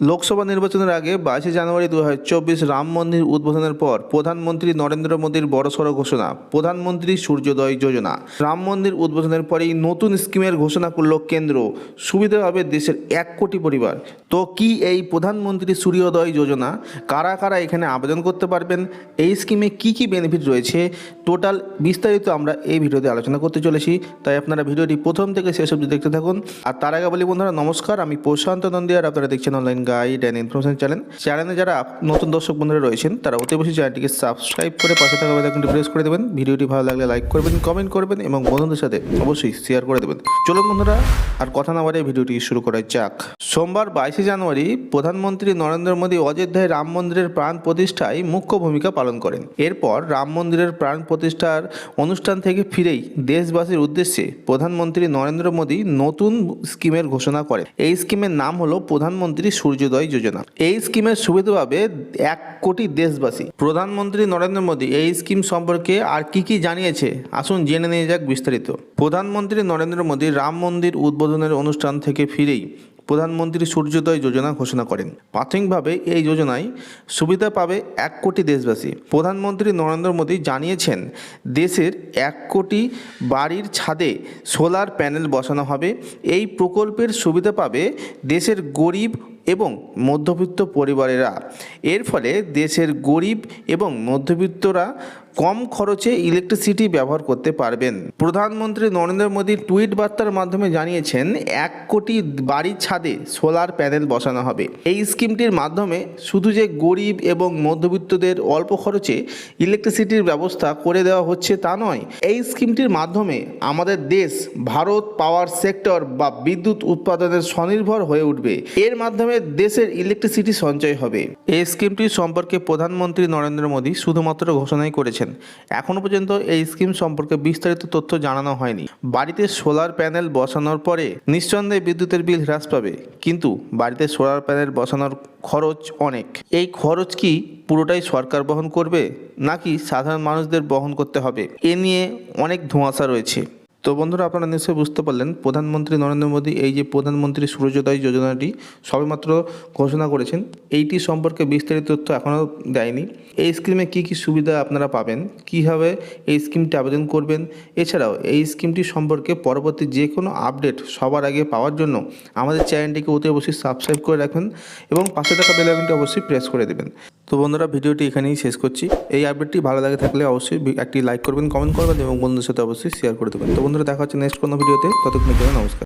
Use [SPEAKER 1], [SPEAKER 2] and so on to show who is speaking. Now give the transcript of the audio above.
[SPEAKER 1] লোকসভা নির্বাচনের আগে বাইশে জানুয়ারি দু হাজার চব্বিশ রাম মন্দির উদ্বোধনের পর প্রধানমন্ত্রী নরেন্দ্র মোদীর বড়সড় ঘোষণা, প্রধানমন্ত্রী সূর্যোদয় যোজনা। রাম মন্দির উদ্বোধনের পরেই নতুন স্কিমের ঘোষণা করল কেন্দ্র। সুবিধা হবে দেশের এক কোটি পরিবার। তো কি এই প্রধানমন্ত্রী সূর্যোদয় যোজনা, কারা কারা এখানে আবেদন করতে পারবেন? এই স্কিমে কি কি বেনিফিট রয়েছে? টোটাল বিস্তারিত আমরা এই ভিডিওতে আলোচনা করতে চলেছি। তাই আপনারা ভিডিওটি প্রথম থেকে শেষ অবধি দেখতে থাকুন। আর তার আগে বলি বন্ধুরা, নমস্কার, আমি প্রশান্ত নন্দিয়ার, আপনারা দেখছেন online guide and information channel. চ্যানেলে যারা নতুন দর্শক বন্ধুরা রয়েছেন, তারা অতি বেশি চ্যানেলটিকে সাবস্ক্রাইব করে পাশে থাকা বেলাইকনটি প্রেস করে দেবেন। ভিডিওটি ভালো লাগলে লাইক করবেন, কমেন্ট করবেন এবং বন্ধুদের সাথে অবশ্যই শেয়ার করে দেবেন। চলুন বন্ধুরা, আর কথা না বাড়িয়ে ভিডিওটি শুরু করা যাক। সোমবার বাইশে জানুয়ারি প্রধানমন্ত্রী নরেন্দ্র মোদী অযোধ্যায় রাম মন্দিরের প্রাণ প্রতিষ্ঠায় মুখ্য ভূমিকা পালন করেন। এরপর রাম মন্দিরের প্রাণ প্রতিষ্ঠার অনুষ্ঠান থেকে ফিরেই দেশবাসীর উদ্দেশ্যে প্রধানমন্ত্রী নরেন্দ্র মোদী নতুন স্কিমের ঘোষণা করেন। এই স্কিমের নাম হলো প্রধানমন্ত্রী সূর্যোদয় যোজনা। এই স্কিমের সুবিধা পাবে এক কোটি দেশবাসী। প্রধানমন্ত্রী নরেন্দ্র মোদী এই স্কিম সম্পর্কে আর কি কি জানিয়েছে? আসুন জেনে নিয়ে যাক বিস্তারিত। প্রধানমন্ত্রী নরেন্দ্র মোদী রাম মন্দির উদ্বোধনের অনুষ্ঠান থেকে ফিরেই প্রধানমন্ত্রী সূর্যোদয় যোজনা ঘোষণা করেন। প্রাথমিকভাবে এই যোজনায় সুবিধা পাবে এক কোটি দেশবাসী। প্রধানমন্ত্রী নরেন্দ্র মোদী জানিয়েছেন, দেশের এক কোটি বাড়ির ছাদে সোলার প্যানেল বসানো হবে। এই প্রকল্পের সুবিধা পাবে দেশের গরিব এবং মধ্যবিত্ত পরিবারেরা। এর ফলে দেশের গরিব এবং মধ্যবিত্তরা কম খরচে ইলেকট্রিসিটি ব্যবহার করতে পারবেন। প্রধানমন্ত্রী নরেন্দ্র মোদী টুইট বার্তার মাধ্যমে জানিয়েছেন, এক কোটি বাড়ির ছাদে সোলার প্যানেল বসানো হবে। এই স্কিমটির মাধ্যমে শুধু যে গরিব এবং মধ্যবিত্তদের অল্প খরচে ইলেকট্রিসিটির ব্যবস্থা করে দেওয়া হচ্ছে তা নয়, এই স্কিমটির মাধ্যমে আমাদের দেশ, ভারত পাওয়ার সেক্টর বা বিদ্যুৎ উৎপাদনের স্বনির্ভর হয়ে উঠবে। এর মাধ্যমে দেশের ইলেকট্রিসিটি সঞ্চয় হবে। এই স্কিমটি সম্পর্কে প্রধানমন্ত্রী নরেন্দ্র মোদী শুধুমাত্র ঘোষণাই করেছেন। এখনও পর্যন্ত এই স্কিম সম্পর্কে বিস্তারিত তথ্য জানানো হয়নি। বাড়িতে সোলার প্যানেল বসানোর পরে নিঃসন্দেহে বিদ্যুতের বিল হ্রাস পাবে। কিন্তু বাড়িতে সোলার প্যানেল বসানোর খরচ অনেক। এই খরচ কি পুরোটাই সরকার বহন করবে, নাকি সাধারণ মানুষদের বহন করতে হবে? এ নিয়ে অনেক ধোঁয়াশা রয়েছে। তো বন্ধুরা আপনারা নিশ্চয়ই বুঝতে পারলেন, প্রধানমন্ত্রী নরেন্দ্র মোদী এই যে প্রধানমন্ত্রী সূর্যোদয় যোজনাটি সবেমাত্র ঘোষণা করেছেন, এইটি সম্পর্কে বিস্তারিত তথ্য এখনও দেয়নি। এই স্কিমে কী কী সুবিধা আপনারা পাবেন, কীভাবে এই স্কিমটি আবেদন করবেন, এছাড়াও এই স্কিমটি সম্পর্কে পরবর্তী যে কোনো আপডেট সবার আগে পাওয়ার জন্য আমাদের চ্যানেলটিকে অতি অবশ্যই সাবস্ক্রাইব করে রাখবেন এবং পাশে থাকা বেল অবশ্যই প্রেস করে দেবেন। তো বন্ধুরা, ভিডিওটি এখানেই শেষ করছি। এই আপডেটটি ভালো লাগে থাকলে অবশ্যই একটি লাইক করবেন কমেন্ট করবেন এবং বন্ধুদের সাথে অবশ্যই শেয়ার করে দেবেন। তো বন্ধুরা, দেখা হচ্ছে নেক্সট কোনো ভিডিওতে। ততক্ষণ নমস্কার।